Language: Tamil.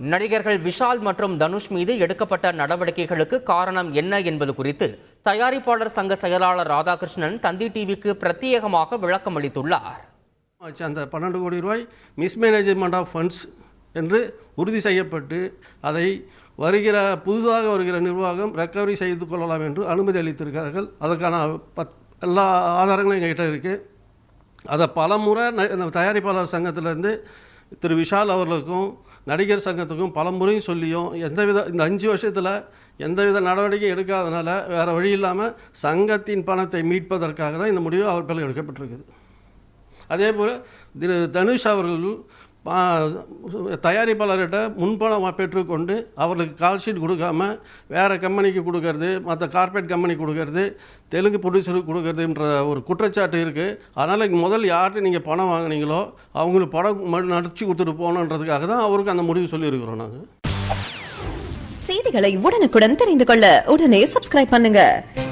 நடிகர்கள் விஷால் மற்றும் தனுஷ் மீது எடுக்கப்பட்ட நடவடிக்கைகளுக்கு காரணம் என்ன என்பது குறித்து தயாரிப்பாளர் சங்க செயலாளர் ராதாகிருஷ்ணன் தந்தி டிவிக்கு பிரத்யேகமாக விளக்கம் அளித்துள்ளார். அந்த பன்னெண்டு கோடி ரூபாய் மிஸ்மேனேஜ்மெண்ட் ஆஃப் ஃபண்ட்ஸ் என்று உறுதி செய்யப்பட்டு அதை வருகிற புதிதாக வருகிற நிர்வாகம் ரெக்கவரி செய்து கொள்ளலாம் என்று அனுமதி அளித்திருக்கிறார்கள். அதற்கான பத் எல்லா ஆதாரங்களும் எங்ககிட்ட இருக்குது அதை பலமுறை முறை தயாரிப்பாளர் சங்கத்திலேருந்து திரு விஷால் அவர்களுக்கும் நடிகர் சங்கத்துக்கும் பலமுறையும் சொல்லியும் எந்தவித இந்த அஞ்சு வருஷத்தில் எந்தவித நடவடிக்கை எடுக்காதனால வேறு வழி இல்லாமல் சங்கத்தின் பணத்தை மீட்பதற்காக தான் இந்த முடிவு அவர் பேரில் எடுக்கப்பட்டிருக்குது. அதே போல் திரு தனுஷ் அவர்கள் தயாரிப்பாளர்கிட்ட முன்பணம் பெற்றுக்கொண்டு அவர்களுக்கு கால் ஷீட் கொடுக்காம வேறு கம்பெனிக்கு கொடுக்கறது மற்ற கார்பரேட் கம்பெனி கொடுக்கறது தெலுங்கு ப்ரொடியூசருக்கு கொடுக்கறதுன்ற ஒரு குற்றச்சாட்டு இருக்குது அதனால் முதல் யார்கிட்ட நீங்கள் பணம் வாங்குனீங்களோ அவங்களுக்கு படம் நடிச்சு கொடுத்துட்டு போகணுன்றதுக்காக தான் அவருக்கு அந்த முடிவு சொல்லியிருக்கிறோம் நாங்கள் செய்திகளை உடனுக்குடன் தெரிந்து கொள்ள உடனே சப்ஸ்கிரைப் பண்ணுங்கள்